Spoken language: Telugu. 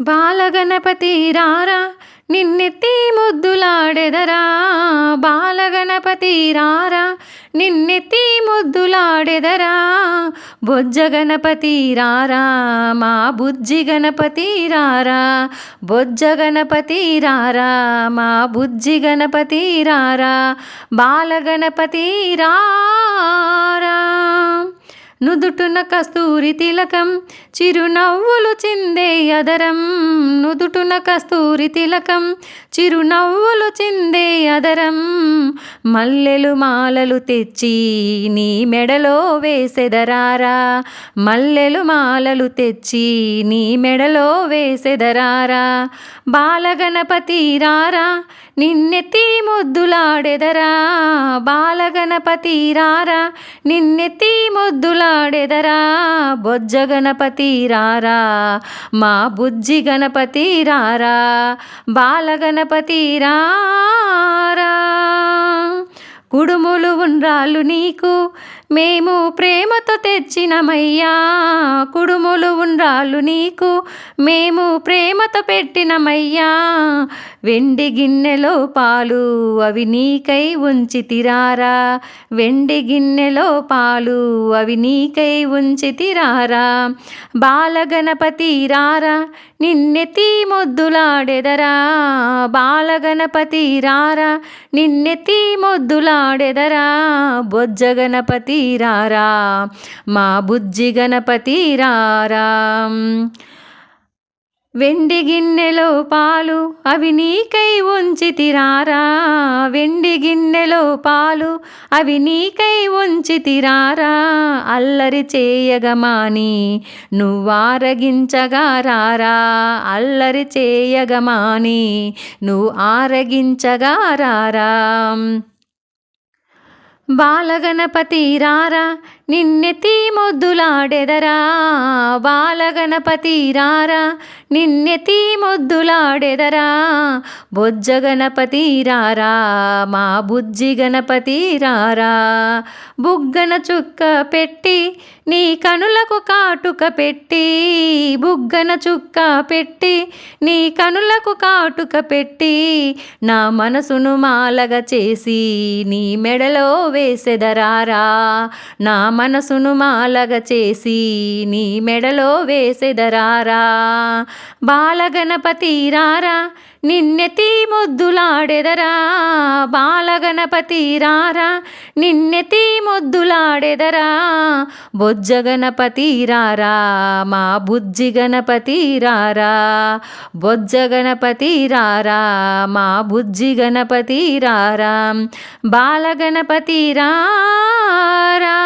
బాలగణపతి రారా నిన్నెత్తి ముద్దులాడెదరా? బాలగణపతి రారా నిన్నెత్తి ముద్దులాడెదరా? బొజ్జ గణపతి రారా మా బుజ్జి గణపతి రారా? బొజ్జ గణపతి రారా మా బుజ్జి గణపతి రారా? బాలగణపతి రా నుదుటున కస్తూరి తిలకం చిరునవ్వులు చిందే అదరం. నుదుటున కస్తూరి తిలకం చిరునవ్వులు చిందే అదరం. మల్లెలు మాలలు తెచ్చి నీ మెడలో వేసెదరారా? మల్లెలు మాలలు తెచ్చి నీ మెడలో వేసెదరారా? బాలగణపతి రారా? నిన్నెత్తి ముద్దులాడెదరా? బాలగణపతి రారా? నిన్నెత్తి ముద్దులాడెదరా బొజ్జ గణపతి రారా? మా బుజ్జి గణపతి రారా? బాలగణపతి రారా? కుడుములు ఉండ్రాలు నీకు మేము ప్రేమతో తెచ్చినమయ్యా కుడుములు ఉండ్రాళ్ళు నీకు. మేము ప్రేమతో పెట్టినమయ్యా వెండి గిన్నెలో పాలు అవి నీకై ఉంచి తిరారా. వెండి గిన్నెలో పాలు అవి నీకై ఉంచి తిరారా. బాలగణపతి రారా నిన్నెతి మొద్దులాడెదరా. బాలగణపతి రారా నిన్నెతి మొద్దులాడెదరా. బొజ్జ గణపతి రారా మా బుజ్జి గణపతి రారా? వెండి గిన్నెలో పాలు అవి నీకై ఉంచితిరారా వెండి గిన్నెలో పాలు అవి నీకై ఉంచితిరారా అల్లరి చేయగమాని నువ్వారగించగా రారా? అల్లరి చేయగమాని నువ్వు ఆరగించగా రారా? బాలగణపతి రారా నిన్నెత్తి మొద్దులాడెదరా బాలగణపతి రారా నిన్నెత్తి మొద్దులాడెదరా బొజ్జ గణపతి రారా మా బుజ్జి గణపతి రారా బుగ్గన చుక్క పెట్టి నీ కనులకు కాటుక పెట్టి బుగ్గన చుక్క పెట్టి నీ కనులకు కాటుక పెట్టి నా మనసును మాలగా చేసి నీ మెడలో వేసెదరారా? నా మనసును మాలగ చేసి నీ మెడలో వేసెదరారా? బాలగణపతి రారా? నిన్నెతి ముద్దులాడెదరా బాలగణపతి రారా? నిన్నెతి ముద్దులాడెదరా బొజ్జ గణపతి రారా? మా బుజ్జి గణపతి రారా? బొజ్జ గణపతి రారా? మా బుజ్జి గణపతి రారా? బాలగణపతి రారా?